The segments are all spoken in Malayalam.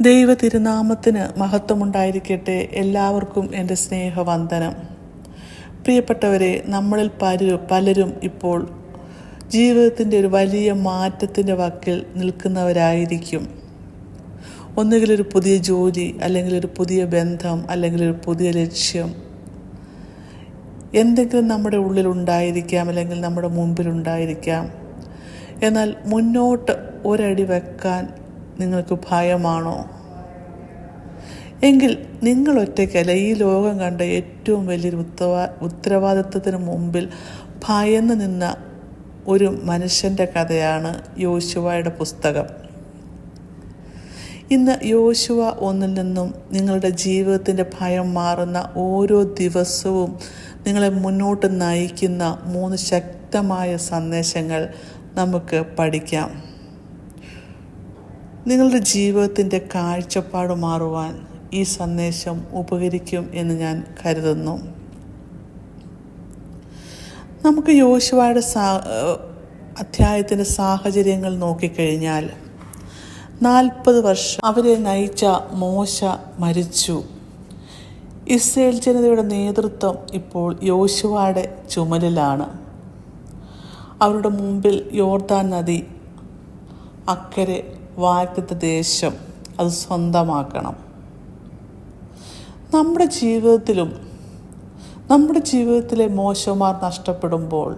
ദൈവ തിരുനാമത്തിന് മഹത്വമുണ്ടായിരിക്കട്ടെ എല്ലാവർക്കും എന്റെ സ്നേഹവന്ദനം. പ്രിയപ്പെട്ടവരെ നമ്മളിൽ പലരും പലരും ഇപ്പോൾ ജീവിതത്തിന്റെ ഒരു വലിയ മാറ്റത്തിന്റെ വക്കിൽ നിൽക്കുന്നവരായിരിക്കും. ഒന്നുകിൽ ഒരു പുതിയ ജോലി അല്ലെങ്കിൽ ഒരു പുതിയ ബന്ധം അല്ലെങ്കിൽ ഒരു പുതിയ ലക്ഷ്യം. എന്തെങ്കിലും നമ്മുടെ ഉള്ളിലുണ്ടായിരിക്കാം അല്ലെങ്കിൽ നമ്മുടെ മുമ്പിലുണ്ടായിരിക്കാം എന്നാൽ മുന്നോട്ട് ഒരടി വെക്കാൻ നിങ്ങൾക്ക് ഭയമാണോ? എങ്കിൽ നിങ്ങൾ ഒറ്റയ്ക്കല്ല ഈ ലോകം കണ്ട ഏറ്റവും വലിയൊരു ഉത്തവാ ഉത്തരവാദിത്വത്തിന് മുമ്പിൽ ഭയന്ന് നിന്ന ഒരു മനുഷ്യന്റെ കഥയാണ് യോശുവയുടെ പുസ്തകം. ഇന്ന് യോശുവ ഒന്നിൽ നിന്നും നിങ്ങളുടെ ജീവിതത്തിന്റെ ഭയം മാറുന്ന ഓരോ ദിവസവും നിങ്ങളെ മുന്നോട്ട് നയിക്കുന്ന മൂന്ന് ശക്തമായ സന്ദേശങ്ങൾ നമുക്ക് പഠിക്കാം. നിങ്ങളുടെ ജീവിതത്തിന്റെ കാഴ്ചപ്പാട് മാറുവാൻ ഈ സന്ദേശം ഉപകരിക്കും എന്ന് ഞാൻ കരുതുന്നു. നമുക്ക് യോശുവയുടെ സാ അധ്യായത്തിന്റെ സാഹചര്യങ്ങൾ നോക്കിക്കഴിഞ്ഞാൽ നാൽപ്പത് വർഷം അവരെ നയിച്ച മോശ മരിച്ചു. ഇസ്രയേൽ ജനതയുടെ നേതൃത്വം ഇപ്പോൾ യോശുവയുടെ ചുമലിലാണ്. അവരുടെ മുമ്പിൽ യോർദാൻ നദി അക്കരെ വാഗ്ദത്ത ദേശം അത് സ്വന്തമാക്കണം. നമ്മുടെ ജീവിതത്തിലും നമ്മുടെ ജീവിതത്തിലെ മോശമാർ നഷ്ടപ്പെടുമ്പോൾ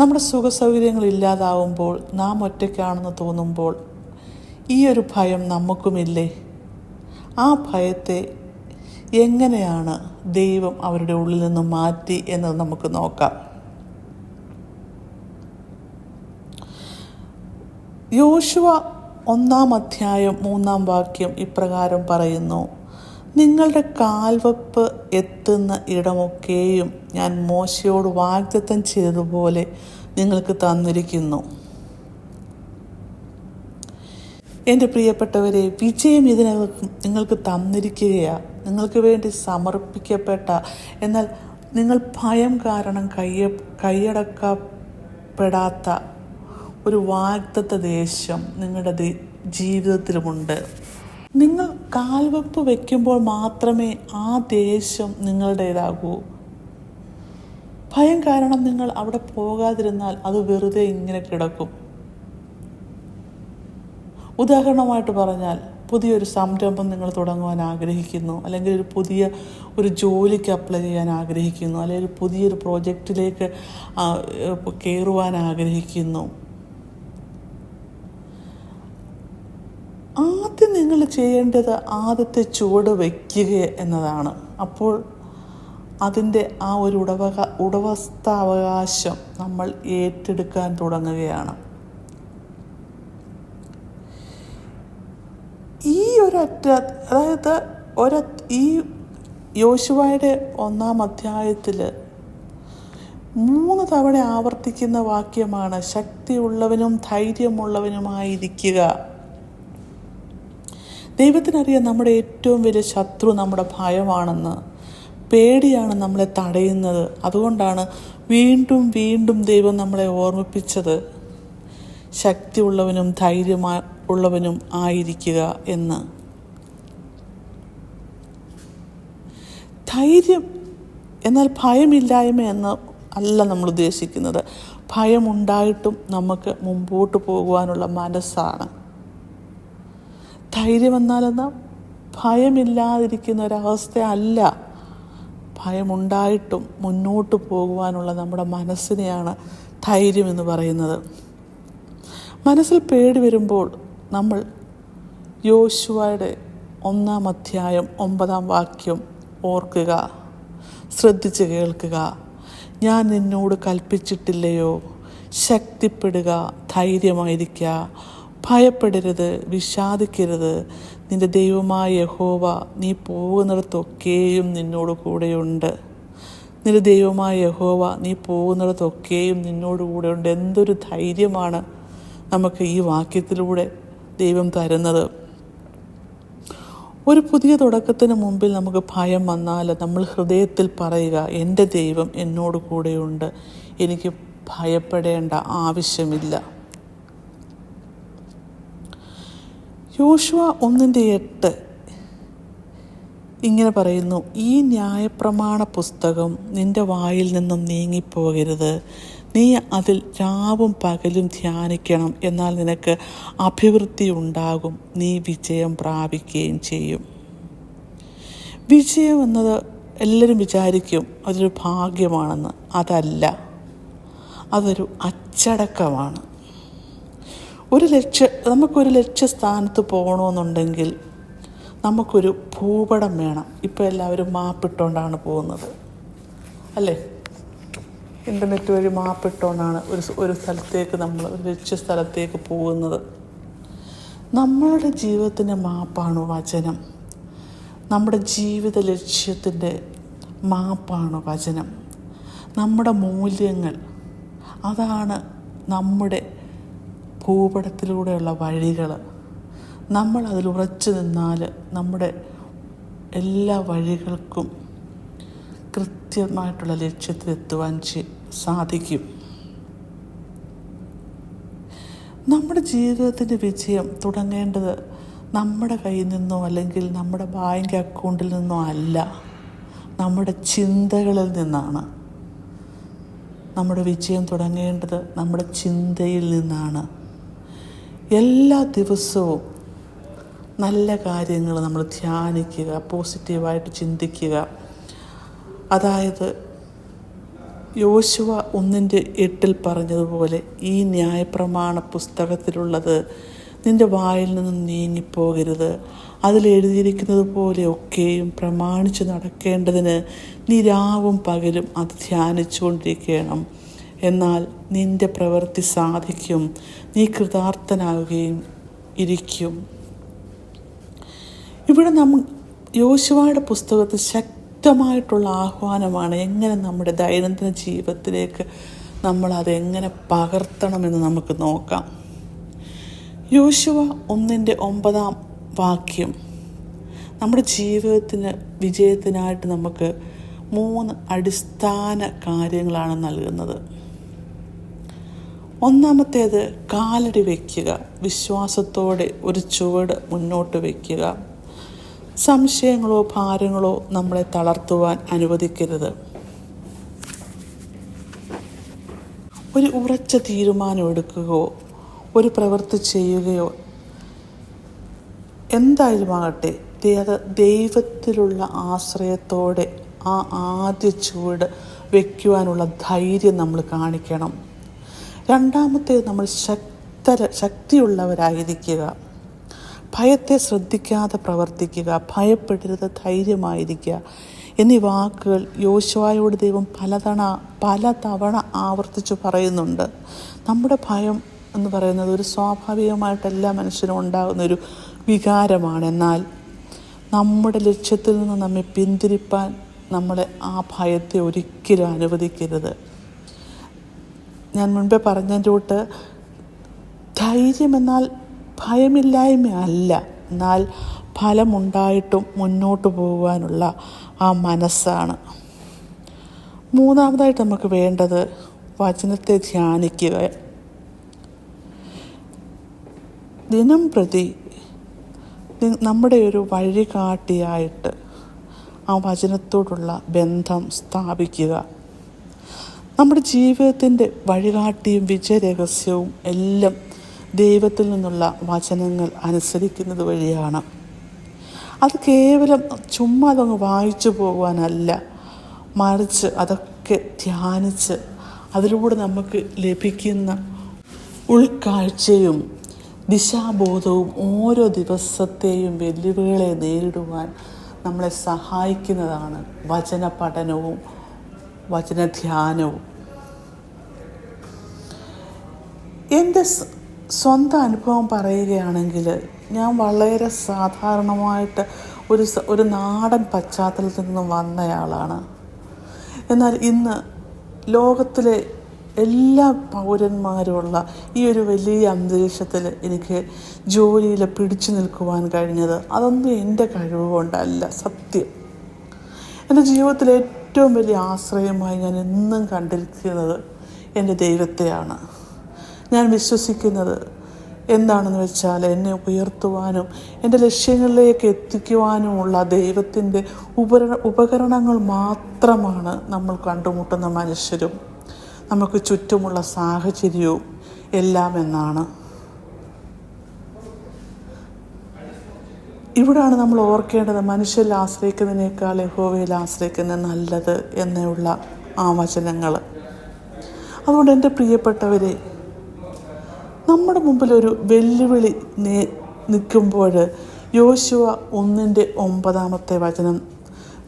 നമ്മുടെ സുഖസൗകര്യങ്ങൾ ഇല്ലാതാവുമ്പോൾ നാം ഒറ്റയ്ക്കാണെന്ന് തോന്നുമ്പോൾ ഈ ഒരു ഭയം നമുക്കുമില്ലേ? ആ ഭയത്തെ എങ്ങനെയാണ് ദൈവം അവരുടെ ഉള്ളിൽ നിന്ന് മാറ്റി എന്നത് നമുക്ക് നോക്കാം. യോശുവ ഒന്നാം അധ്യായം മൂന്നാം വാക്യം ഇപ്രകാരം പറയുന്നു. നിങ്ങളുടെ കാൽവെപ്പ് എത്തുന്ന ഇടമൊക്കെയും ഞാൻ മോശയോട് വാഗ്ദത്തം ചെയ്തതുപോലെ നിങ്ങൾക്ക് തന്നിരിക്കുന്നു. എന്റെ പ്രിയപ്പെട്ടവരെ വിജയം ഇതിനകം നിങ്ങൾക്ക് തന്നിരിക്കുകയാണ് നിങ്ങൾക്ക് വേണ്ടി സമർപ്പിക്കപ്പെട്ട എന്നാൽ നിങ്ങൾ ഭയം കാരണം കയ്യ കൈയടക്കപ്പെടാത്ത ഒരു വാഗ്ദത്ത ദേശം നിങ്ങളുടെ ജീവിതത്തിലുമുണ്ട്. നിങ്ങൾ കാൽവെപ്പ് വയ്ക്കുമ്പോൾ മാത്രമേ ആ ദേശം നിങ്ങളുടേതാകൂ. ഭയം കാരണം നിങ്ങൾ അവിടെ പോകാതിരുന്നാൽ അത് വെറുതെ ഇങ്ങനെ കിടക്കും. ഉദാഹരണമായിട്ട് പറഞ്ഞാൽ പുതിയൊരു സംരംഭം നിങ്ങൾ തുടങ്ങുവാൻ ആഗ്രഹിക്കുന്നു അല്ലെങ്കിൽ ഒരു പുതിയ ഒരു ജോലിക്ക് അപ്ലൈ ചെയ്യാൻ ആഗ്രഹിക്കുന്നു അല്ലെങ്കിൽ ഒരു പുതിയൊരു പ്രോജക്റ്റിലേക്ക് കയറുവാൻ ആഗ്രഹിക്കുന്നു ആദ്യം നിങ്ങൾ ചെയ്യേണ്ടത് ആദ്യത്തെ ചുവട് വയ്ക്കുക എന്നതാണ്. അപ്പോൾ അതിന്റെ ആ ഒരു ഉടവക ഉടവസ്ഥാവകാശം നമ്മൾ ഏറ്റെടുക്കാൻ തുടങ്ങുകയാണ്. ഈ ഒരൊറ്റ അതായത് ഒര ഈ യോശുവായുടെ ഒന്നാം അധ്യായത്തിൽ മൂന്ന് തവണ ആവർത്തിക്കുന്ന വാക്യമാണ് ശക്തിയുള്ളവനും ധൈര്യമുള്ളവനുമായിരിക്കുക. ദൈവത്തിനറിയാം നമ്മുടെ ഏറ്റവും വലിയ ശത്രു നമ്മുടെ ഭയമാണെന്ന്. പേടിയാണ് നമ്മളെ തടയുന്നത്. അതുകൊണ്ടാണ് വീണ്ടും വീണ്ടും ദൈവം നമ്മളെ ഓർമ്മിപ്പിച്ചത്. ശക്തിയുള്ളവനും ധൈര്യമാ ഉള്ളവനും ആയിരിക്കുക എന്ന്. ധൈര്യം എന്നാൽ ഭയമില്ലായ്മ എന്ന് അല്ല നമ്മൾ ഉദ്ദേശിക്കുന്നത്. ഭയമുണ്ടായിട്ടും നമുക്ക് മുമ്പോട്ട് പോകുവാനുള്ള മനസ്സാണ്. ധൈര്യം എന്നാലെന്താ ഭയമില്ലാതിരിക്കുന്ന ഒരവസ്ഥ അല്ല ഭയമുണ്ടായിട്ടും മുന്നോട്ട് പോകുവാനുള്ള നമ്മുടെ മനസ്സിനെയാണ് ധൈര്യം എന്ന് പറയുന്നത്. മനസ്സിൽ പേടി വരുമ്പോൾ നമ്മൾ യോശുവയുടെ ഒന്നാം അധ്യായം ഒമ്പതാം വാക്യം ഓർക്കുക ശ്രദ്ധിച്ച് കേൾക്കുക. ഞാൻ നിന്നോട് കൽപ്പിച്ചിട്ടില്ലയോ? ശക്തിപ്പെടുക ധൈര്യമായിരിക്കുക ഭയപ്പെടരുത് വിഷാദിക്കരുത്. നിന്റെ ദൈവമായ യഹോവ നീ പോകുന്നിടത്തൊക്കെയും നിന്നോട് കൂടെയുണ്ട്. നിന്റെ ദൈവമായ യഹോവ നീ പോകുന്നിടത്തൊക്കെയും നിന്നോട് കൂടെയുണ്ട്. എന്തൊരു ധൈര്യമാണ് നമുക്ക് ഈ വാക്യത്തിലൂടെ ദൈവം തരുന്നത്. ഒരു പുതിയ തുടക്കത്തിന് മുമ്പിൽ നമുക്ക് ഭയം വന്നാൽ നമ്മൾ ഹൃദയത്തിൽ പറയുക എന്റെ ദൈവം എന്നോട് കൂടെയുണ്ട്. എനിക്ക് ഭയപ്പെടേണ്ട ആവശ്യമില്ല. യോശുവ ഒന്നിന്റെ എട്ട് ഇങ്ങനെ പറയുന്നു ഈ ന്യായപ്രമാണ പുസ്തകം നിന്റെ വായിൽ നിന്നും നീങ്ങിപ്പോകരുത്. നീ അതിൽ രാവും പകലും ധ്യാനിക്കണം എന്നാൽ നിനക്ക് അഭിവൃദ്ധി ഉണ്ടാകും. നീ വിജയം പ്രാപിക്കുകയും ചെയ്യും. വിജയം എന്നത് എല്ലാവരും വിചാരിക്കും അതൊരു ഭാഗ്യമാണെന്ന്. അതല്ല അതൊരു അച്ചടക്കമാണ്. ഒരു ലക്ഷ്യ നമുക്കൊരു ലക്ഷ്യസ്ഥാനത്ത് പോകണമെന്നുണ്ടെങ്കിൽ നമുക്കൊരു ഭൂപടം വേണം. ഇപ്പോൾ എല്ലാവരും മാപ്പിട്ടുകൊണ്ടാണ് പോകുന്നത്. അല്ലേ? ഇന്റർനെറ്റ് വഴി മാപ്പിട്ടുകൊണ്ടാണ് ഒരു ഒരു സ്ഥലത്തേക്ക് നമ്മൾ ഒരു ലക്ഷ്യ സ്ഥലത്തേക്ക് പോകുന്നത്. നമ്മളുടെ ജീവിതത്തിന്റെ മാപ്പാണ് വചനം. നമ്മുടെ ജീവിത ലക്ഷ്യത്തിന്റെ മാപ്പാണ് വചനം. നമ്മുടെ മൂല്യങ്ങൾ അതാണ് നമ്മുടെ ഭൂപടത്തിലൂടെയുള്ള വഴികൾ നമ്മൾ അതിൽ ഉറച്ചു നിന്നാൽ നമ്മുടെ എല്ലാ വഴികൾക്കും കൃത്യമായിട്ടുള്ള ലക്ഷ്യത്തിലെത്തുവാൻ സാധിക്കും. നമ്മുടെ ജീവിതത്തിന്റെ വിജയം തുടങ്ങേണ്ടത് നമ്മുടെ കയ്യിൽ നിന്നോ അല്ലെങ്കിൽ നമ്മുടെ ബാങ്ക് അക്കൗണ്ടിൽ നിന്നോ അല്ല. നമ്മുടെ ചിന്തകളിൽ നിന്നാണ്. നമ്മുടെ വിജയം തുടങ്ങേണ്ടത് നമ്മുടെ ചിന്തയിൽ നിന്നാണ്. എല്ലാ ദിവസവും നല്ല കാര്യങ്ങൾ നമ്മൾ ധ്യാനിക്കുക പോസിറ്റീവായിട്ട് ചിന്തിക്കുക. അതായത് യോശുവ ഒന്നിന്റെ എട്ടിൽ പറഞ്ഞതുപോലെ ഈ ന്യായപ്രമാണ പുസ്തകത്തിലുള്ളത് നിന്റെ വായിൽ നിന്നും നീങ്ങിപ്പോകരുത്. അതിലെഴുതിയിരിക്കുന്നത് പോലെയൊക്കെയും പ്രമാണിച്ച് നടക്കേണ്ടതിന് നീ രാവും പകലും അത് ധ്യാനിച്ചുകൊണ്ടിരിക്കണം. എന്നാൽ നിന്റെ പ്രവൃത്തി സാധിക്കും. നീ കൃതാർത്ഥനാവുകയും ഇരിക്കും. ഇവിടെ നമ്മ യോശുവയുടെ പുസ്തകത്തിൽ ശക്തമായിട്ടുള്ള ആഹ്വാനമാണ് എങ്ങനെ നമ്മുടെ ദൈനംദിന ജീവിതത്തിലേക്ക് നമ്മൾ അതെങ്ങനെ പകർത്തണമെന്ന് നമുക്ക് നോക്കാം. യോശുവ ഒന്നിന്റെ ഒമ്പതാം വാക്യം. നമ്മുടെ ജീവിതത്തിന് വിജയത്തിനായിട്ട് നമുക്ക് മൂന്ന് അടിസ്ഥാന കാര്യങ്ങളാണ് നൽകുന്നത്. ഒന്നാമത്തേത് കാലടി വയ്ക്കുക വിശ്വാസത്തോടെ ഒരു ചുവട് മുന്നോട്ട് വയ്ക്കുക സംശയങ്ങളോ ഭാരങ്ങളോ നമ്മളെ തളർത്തുവാൻ അനുവദിക്കരുത്. ഒരു ഉറച്ച തീരുമാനം എടുക്കുകയോ ഒരു പ്രവൃത്തി ചെയ്യുകയോ എന്തായാലും ആകട്ടെ ദൈവത്തിലുള്ള ആശ്രയത്തോടെ ആ ആദ്യ ചുവട് വയ്ക്കുവാനുള്ള ധൈര്യം നമ്മൾ കാണിക്കണം. രണ്ടാമത്തേത് നമ്മൾ ശക്തര ശക്തിയുള്ളവരായിരിക്കുക. ഭയത്തെ ശ്രദ്ധിക്കാതെ പ്രവർത്തിക്കുക ഭയപ്പെടരുത് ധൈര്യമായിരിക്കുക എന്നീ വാക്കുകൾ യോശുവായോട് ദൈവം പലതവണ പലതവണ ആവർത്തിച്ചു പറയുന്നുണ്ട്. നമ്മുടെ ഭയം എന്ന് പറയുന്നത് ഒരു സ്വാഭാവികമായിട്ട് എല്ലാ മനുഷ്യനും ഉണ്ടാകുന്ന ഒരു വികാരമാണ്. എന്നാൽ നമ്മുടെ ലക്ഷ്യത്തിൽ നിന്ന് നമ്മെ പിന്തിരിപ്പാൻ നമ്മളെ ആ ഭയത്തെ ഒരിക്കലും അനുവദിക്കരുത്. ഞാൻ മുൻപേ പറഞ്ഞ റൂട്ട് ധൈര്യം എന്നാൽ ഭയമില്ലായ്മ അല്ല എന്നാൽ ഫലമുണ്ടായിട്ടും മുന്നോട്ട് പോകുവാനുള്ള ആ മനസ്സാണ്. മൂന്നാമതായിട്ട് നമുക്ക് വേണ്ടത് വചനത്തെ ധ്യാനിക്കുക. ദിനം പ്രതി നമ്മുടെ ഒരു വഴികാട്ടിയായിട്ട് ആ വചനത്തോടുള്ള ബന്ധം സ്ഥാപിക്കുക. നമ്മുടെ ജീവിതത്തിന്റെ വഴികാട്ടിയും വിജയരഹസ്യവും എല്ലാം ദൈവത്തിൽ നിന്നുള്ള വചനങ്ങൾ അനുസരിക്കുന്നത് വഴിയാണ്. അത് കേവലം ചുമ്മാ അതങ്ങ് വായിച്ചു പോകുവാനല്ല മറിച്ച് അതൊക്കെ ധ്യാനിച്ച് അതിലൂടെ നമുക്ക് ലഭിക്കുന്ന ഉൾക്കാഴ്ചയും ദിശാബോധവും ഓരോ ദിവസത്തെയും വെല്ലുവിളികളെ നേരിടുവാൻ നമ്മളെ സഹായിക്കുന്നതാണ് വചന പഠനവും വചനധ്യാനവും. എന്റെ സ്വന്തം അനുഭവം പറയുകയാണെങ്കിൽ ഞാൻ വളരെ സാധാരണമായിട്ട് ഒരു ഒരു നാടൻ പശ്ചാത്തലത്തിൽ നിന്ന് വന്നയാളാണ്. എന്നാൽ ഇന്ന് ലോകത്തിലെ എല്ലാ പൗരന്മാരുമുള്ള ഈ ഒരു വലിയ അന്തരീക്ഷത്തിൽ എനിക്ക് ജോലിയിൽ പിടിച്ചു നിൽക്കുവാൻ കഴിഞ്ഞത് അതൊന്നും എന്റെ കഴിവ് കൊണ്ടല്ല സത്യം. എന്റെ ജീവിതത്തിലെ ഏറ്റവും വലിയ ആശ്രയമായി ഞാൻ എന്നും കണ്ടിരിക്കുന്നത് എന്റെ ദൈവത്തെയാണ്. ഞാൻ വിശ്വസിക്കുന്നത് എന്താണെന്ന് വെച്ചാൽ എന്നെ ഉയർത്തുവാനും എന്റെ ലക്ഷ്യങ്ങളിലേക്ക് എത്തിക്കുവാനുമുള്ള ദൈവത്തിന്റെ ഉപര ഉപകരണങ്ങൾ മാത്രമാണ് നമ്മൾ കണ്ടുമുട്ടുന്ന മനുഷ്യരും. നമുക്ക് ചുറ്റുമുള്ള സാഹചര്യവും എല്ലാം എന്നാണ്. ഇവിടാണ് നമ്മൾ ഓർക്കേണ്ടത് മനുഷ്യരിൽ ആശ്രയിക്കുന്നതിനേക്കാൾ യഹോവയിൽ ആശ്രയിക്കുന്നത് നല്ലത് എന്നുള്ള ആ വചനങ്ങൾ. അതുകൊണ്ട് എന്റെ പ്രിയപ്പെട്ടവരെ നമ്മുടെ മുമ്പിൽ ഒരു വെല്ലുവിളി നിൽക്കുമ്പോൾ യോശുവ ഒന്നിന്റെ ഒമ്പതാമത്തെ വചനം.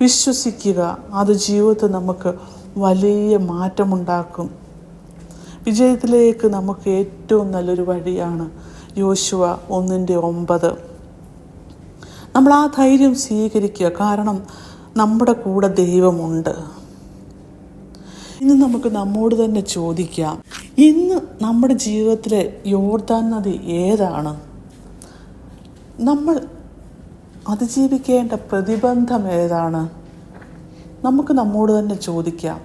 വിശ്വസിക്കുക അത് ജീവിതത്തിൽ നമുക്ക് വലിയ മാറ്റമുണ്ടാക്കും. വിജയത്തിലേക്ക് നമുക്ക് ഏറ്റവും നല്ലൊരു വഴിയാണ് യോശുവ ഒന്നിന്റെ ഒമ്പത്. നമ്മൾ ആ ധൈര്യം സ്വീകരിക്കുക കാരണം നമ്മുടെ കൂടെ ദൈവമുണ്ട്. ഇന്ന് നമുക്ക് നമ്മോട് തന്നെ ചോദിക്കാം ഇന്ന് നമ്മുടെ ജീവിതത്തിലെ യോർദാൻ നദി ഏതാണ്? നമ്മൾ അതിജീവിക്കേണ്ട പ്രതിബന്ധം ഏതാണ്? നമുക്ക് നമ്മോട് തന്നെ ചോദിക്കാം.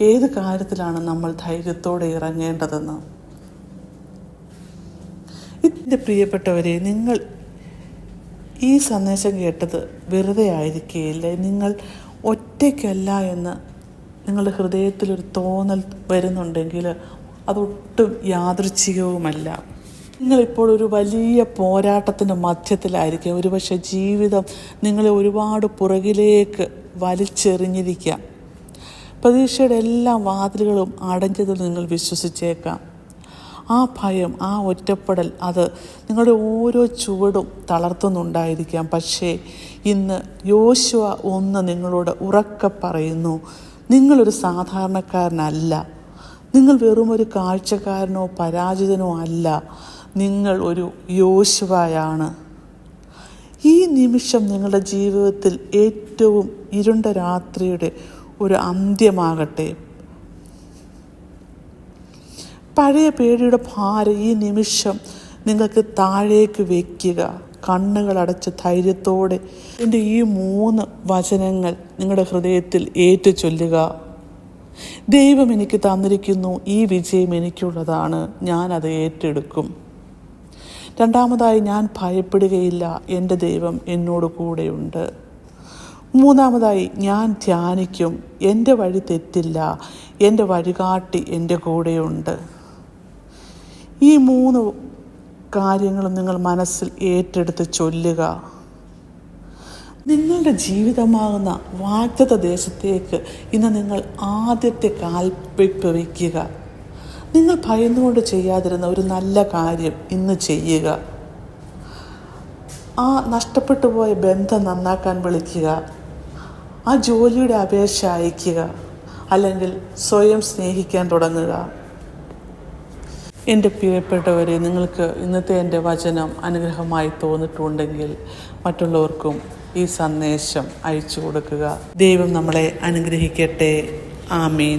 ഏത് കാര്യത്തിലാണ് നമ്മൾ ധൈര്യത്തോടെ ഇറങ്ങേണ്ടതെന്ന്? ഇതിന്റെ പ്രിയപ്പെട്ടവരെ നിങ്ങൾ ഈ സന്ദേശം കേട്ടത് വെറുതെ ആയിരിക്കുകയില്ല നിങ്ങൾ ഒറ്റയ്ക്കല്ല എന്ന് നിങ്ങളുടെ ഹൃദയത്തിലൊരു തോന്നൽ വരുന്നുണ്ടെങ്കിൽ അതൊട്ടും യാദൃച്ഛികവുമല്ല. നിങ്ങളിപ്പോൾ ഒരു വലിയ പോരാട്ടത്തിന്റെ മധ്യത്തിലായിരിക്കും. ഒരുപക്ഷെ ജീവിതം നിങ്ങളെ ഒരുപാട് പുറകിലേക്ക് വലിച്ചെറിഞ്ഞിരിക്കാം പ്രതീക്ഷയുടെ എല്ലാ വാതിലുകളും അടഞ്ഞതിൽ നിങ്ങൾ വിശ്വസിച്ചേക്കാം. ആ ഭയം ആ ഒറ്റപ്പെടൽ അത് നിങ്ങളുടെ ഓരോ ചുവടും തളർത്തുന്നുണ്ടായിരിക്കാം. പക്ഷേ ഇന്ന് യോശുവ ഒന്ന് നിങ്ങളോട് ഉറക്കെ പറയുന്നു നിങ്ങളൊരു സാധാരണക്കാരനല്ല. നിങ്ങൾ വെറും ഒരു കാഴ്ചക്കാരനോ പരാജിതനോ അല്ല. നിങ്ങൾ ഒരു യോശുവായാണ്. ഈ നിമിഷം നിങ്ങളുടെ ജീവിതത്തിൽ ഏറ്റവും ഇരുണ്ട രാത്രിയുടെ ഒരു അന്ത്യമാകട്ടെ. പഴയ പേടിയുടെ ഭാരം ഈ നിമിഷം നിങ്ങൾക്ക് താഴേക്ക് വയ്ക്കുക കണ്ണുകളടച്ച് ധൈര്യത്തോടെ എന്റെ ഈ മൂന്ന് വചനങ്ങൾ നിങ്ങളുടെ ഹൃദയത്തിൽ ഏറ്റു ചൊല്ലുക ദൈവം എനിക്ക് തന്നിരിക്കുന്നു ഈ വിജയം എനിക്കുള്ളതാണ് അത് ഏറ്റെടുക്കും. രണ്ടാമതായി ഞാൻ ഭയപ്പെടുകയില്ല എന്റെ ദൈവം എന്നോട് കൂടെയുണ്ട്. മൂന്നാമതായി ഞാൻ ധ്യാനിക്കും എന്റെ വഴി തെറ്റില്ല എന്റെ വഴികാട്ടി എന്റെ കൂടെയുണ്ട്. ഈ മൂന്ന് കാര്യങ്ങളും നിങ്ങൾ മനസ്സിൽ ഏറ്റെടുത്ത് ചൊല്ലുക. നിങ്ങളുടെ ജീവിതമാകുന്ന വാഗ്ദത്ത ദേശത്തേക്ക് ഇന്ന് നിങ്ങൾ ആദ്യത്തെ കാൽവയ്പ് വയ്ക്കുക. നിങ്ങൾ ഭയന്നുകൊണ്ട് ചെയ്യാതിരുന്ന ഒരു നല്ല കാര്യം ഇന്ന് ചെയ്യുക. ആ നഷ്ടപ്പെട്ടു പോയ ബന്ധം നന്നാക്കാൻ വിളിക്കുക. ആ ജോലിയുടെ അപേക്ഷ അയക്കുക അല്ലെങ്കിൽ സ്വയം സ്നേഹിക്കാൻ തുടങ്ങുക. എന്റെ പ്രിയപ്പെട്ടവരെ നിങ്ങൾക്ക് ഇന്നത്തെ എന്റെ വചനം അനുഗ്രഹമായി തോന്നിയിട്ടുണ്ടെങ്കിൽ മറ്റുള്ളവർക്കും ഈ സന്ദേശം അയച്ചു കൊടുക്കുക. ദൈവം നമ്മളെ അനുഗ്രഹിക്കട്ടെ. ആമീൻ.